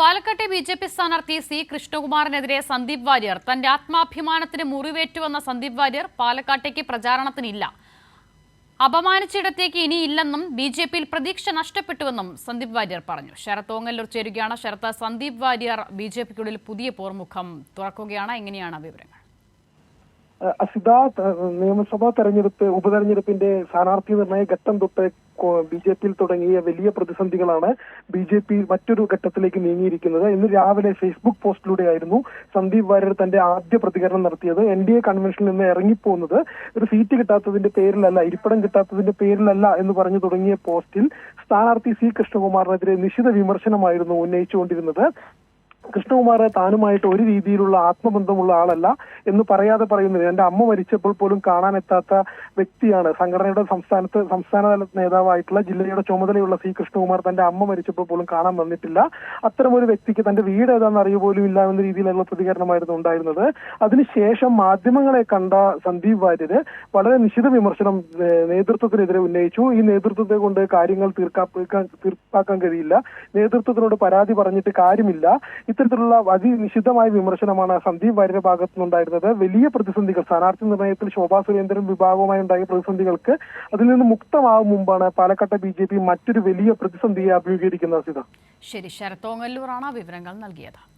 പാലക്കാട്ടെ B J P സ്ഥാനാർത്ഥി C കൃഷ്ണകുമാറിനെതിരെ സന്ദീപ് വാര്യർ തന്റെ ആത്മാഭിമാനത്തിന് മുറിവേറ്റുവെന്ന സന്ദീപ് വാര്യർ പാലക്കാട്ടേക്ക് പ്രചാരണത്തിനില്ല. അപമാനിച്ചിടത്തേക്ക് ഇനിയില്ലെന്നും ബി ജെ പിയിൽ പ്രതീക്ഷ നഷ്ടപ്പെട്ടുവെന്നും സന്ദീപ് വാര്യർ പറഞ്ഞു. ശരത് ഓങ്ങല്ലൂർ ചേരുകയാണ്. ശരത്ത് സന്ദീപ് വാര്യർ ബി ജെ പിക്കുള്ളിൽ പുതിയ പോർമുഖം തുറക്കുകയാണ്. എങ്ങനെയാണ് വിവരങ്ങൾ? അസിത നിയമസഭാ തെരഞ്ഞെടുപ്പ് ഉപതെരഞ്ഞെടുപ്പിന്റെ സ്ഥാനാർത്ഥി നിർണയ ഘട്ടം തൊട്ട് ബി ജെ പിയിൽ തുടങ്ങിയ വലിയ പ്രതിസന്ധികളാണ് ബി ജെ പി മറ്റൊരു ഘട്ടത്തിലേക്ക് നീങ്ങിയിരിക്കുന്നത്. ഇന്ന് രാവിലെ ഫേസ്ബുക്ക് പോസ്റ്റിലൂടെയായിരുന്നു സന്ദീപ് വാര്യർ തന്റെ ആദ്യ പ്രതികരണം നടത്തിയത്. എൻ ഡി എ കൺവെൻഷനിൽ നിന്ന് ഇറങ്ങിപ്പോകുന്നത് ഒരു സീറ്റ് കിട്ടാത്തതിന്റെ പേരിലല്ല ഇരിപ്പിടം കിട്ടാത്തതിന്റെ പേരിലല്ല എന്ന് പറഞ്ഞു തുടങ്ങിയ പോസ്റ്റിൽ സ്ഥാനാർത്ഥി സി കൃഷ്ണകുമാറിനെതിരെ നിശിത വിമർശനമായിരുന്നു ഉന്നയിച്ചുകൊണ്ടിരുന്നത്. കൃഷ്ണകുമാർ താനുമായിട്ട് ഒരു രീതിയിലുള്ള ആത്മബന്ധമുള്ള ആളല്ല എന്ന് പറയാതെ പറയുന്നത്. എന്റെ അമ്മ മരിച്ചപ്പോൾ പോലും കാണാനെത്താത്ത വ്യക്തിയാണ്. സംഘടനയുടെ സംസ്ഥാനത്ത് സംസ്ഥാന തല നേതാവായിട്ടുള്ള ജില്ലയുടെ ചുമതലയുള്ള സി കൃഷ്ണകുമാർ തന്റെ അമ്മ മരിച്ചപ്പോൾ പോലും കാണാൻ വന്നിട്ടില്ല. അത്തരം ഒരു വ്യക്തിക്ക് തന്റെ വീട് ഏതാണെന്ന് അറിയ പോലും ഇല്ല എന്ന രീതിയിലുള്ള പ്രതികരണമായിരുന്നു ഉണ്ടായിരുന്നത്. അതിനുശേഷം മാധ്യമങ്ങളെ കണ്ട സന്ദീപ് വാര്യര് വളരെ നിശിത വിമർശനം നേതൃത്വത്തിനെതിരെ ഉന്നയിച്ചു. ഈ നേതൃത്വത്തെ കൊണ്ട് കാര്യങ്ങൾ തീർക്കാ തീർപ്പാക്കാൻ കഴിയില്ല. നേതൃത്വത്തിനോട് പരാതി പറഞ്ഞിട്ട് കാര്യമില്ല. ഇത്തരത്തിലുള്ള അതിനിശിതമായ വിമർശനമാണ് സന്ദീപ് വാര്യരുടെ ഭാഗത്തു നിന്നുണ്ടായിരുന്നത്. വലിയ പ്രതിസന്ധികൾ സ്ഥാനാർത്ഥി നിർണയത്തിൽ ശോഭാ സുരേന്ദ്രൻ വിഭാഗവുമായി ഉണ്ടായ പ്രതിസന്ധികൾക്ക് അതിൽ നിന്ന് മുക്തമാകും മുമ്പാണ് പാലക്കാട്ടെ ബി ജെ പി മറ്റൊരു വലിയ പ്രതിസന്ധിയെ അഭിമുഖീകരിക്കുന്നത് സിത ശരി ശരത്തോങ്ങല്ലൂറാണ് വിവരങ്ങൾ നൽകിയത്.